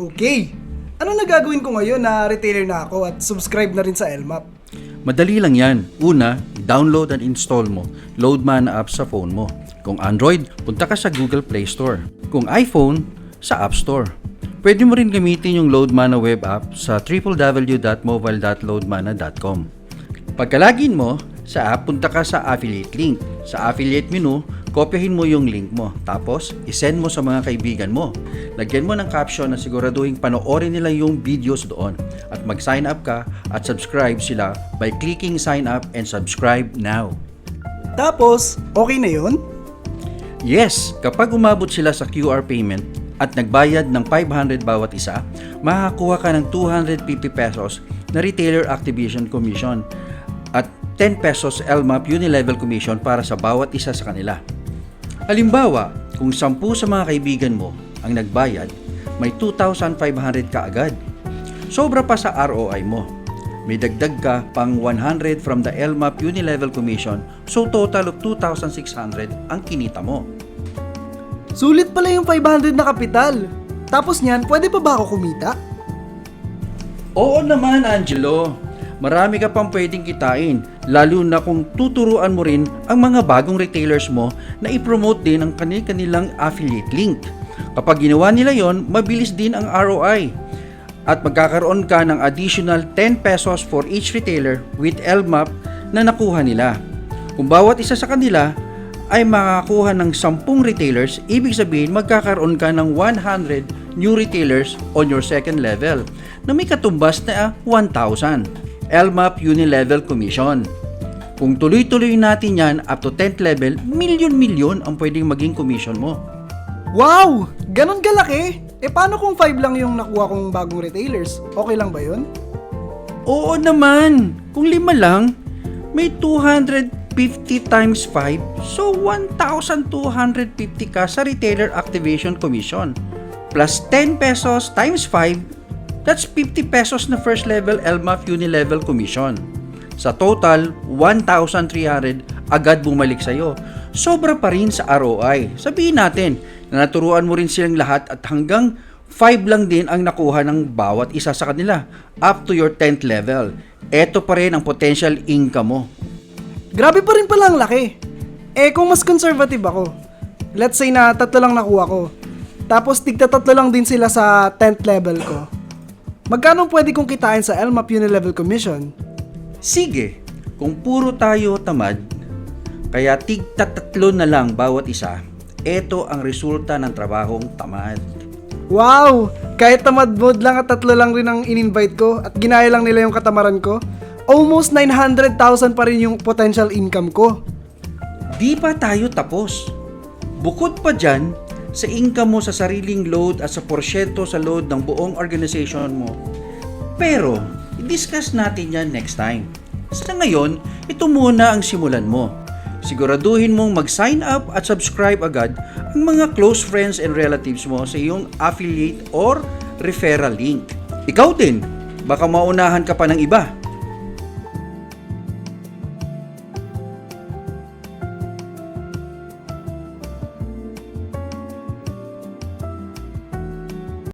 Okay. Ano na gagawin ko ngayon na retailer na ako at subscribe na rin sa LMAP? Madali lang yan. Una, download and install mo Loadman app sa phone mo. Kung Android, punta ka sa Google Play Store. Kung iPhone, sa App Store. Pwede mo rin gamitin yung Loadmana web app sa www.mobile.loadmana.com. Pagkalagin mo, sa app, punta ka sa affiliate link. Sa affiliate menu, kopyahin mo yung link mo. Tapos, isend mo sa mga kaibigan mo. Lagyan mo ng caption na siguraduhin panoorin nila yung videos doon. At mag-sign up ka at subscribe sila by clicking sign up and subscribe now. Tapos, okay na yon? Yes, kapag umabot sila sa QR payment at nagbayad ng 500 bawat isa, makakakuha ka ng 250 pesos na retailer activation commission at 10 pesos LMAP unilevel commission para sa bawat isa sa kanila. Halimbawa, kung 10 sa mga kaibigan mo ang nagbayad, may 2,500 ka agad. Sobra pa sa ROI mo. May dagdag ka pang 100 from the LMAP unilevel commission, so total of 2,600 ang kinita mo. Sulit pala yung 500 na kapital. Tapos niyan, pwede pa ba ako kumita? Oo naman, Angelo. Marami ka pang pwedeng kitain, lalo na kung tuturuan mo rin ang mga bagong retailers mo na i-promote din ang kanil-kanilang affiliate link. Kapag ginawa nila yon, mabilis din ang ROI. At magkakaroon ka ng additional 10 pesos for each retailer with LMAP na nakuha nila. Kung bawat isa sa kanila ay makakakuha ng 10 retailers, ibig sabihin magkakaroon ka ng 100 new retailers on your second level na may katumbas na 1,000 LMAP Unilevel Commission. Kung tuloy-tuloy natin yan up to 10th level, milyon-milyon ang pwedeng maging commission mo. Wow! Ganon kalaki? Eh paano kung 5 lang yung nakuha kong bagong retailers? Okay lang ba yun? Oo naman! Kung lima lang, may 250 times 5, so 1,250 ka sa Retailer Activation Commission. Plus 10 pesos times 5, that's 50 pesos na first level LMAF Unilevel Commission. Sa total, 1,300 agad bumalik sa'yo. Sobra pa rin sa ROI. Sabihin natin na naturuan mo rin silang lahat at hanggang 5 lang din ang nakuha ng bawat isa sa kanila up to your 10th level. Ito pa rin ang potential income mo. Grabe pa rin pala ang laki. Eh kung mas conservative ako, let's say na tatlo lang nakuha ko, tapos tigta tatlo lang din sila sa 10th level ko. Magkano pwede kong kitain sa LMAP Unilevel Commission? Sige, kung puro tayo tamad, kaya tigta tatlo na lang bawat isa, ito ang resulta ng trabahong tamad. Wow! Kahit tamad mode lang at tatlo lang rin ang in-invite ko at ginaya lang nila yung katamaran ko, almost 900,000 pa rin yung potential income ko. Di pa tayo tapos. Bukod pa dyan, sa income mo sa sariling load at sa porsyento sa load ng buong organization mo. Pero, i-discuss natin yan next time. Sa ngayon, ito muna ang simulan mo. Siguraduhin mong mag-sign up at subscribe agad ang mga close friends and relatives mo sa iyong affiliate or referral link. Ikaw din, baka maunahan ka pa ng iba.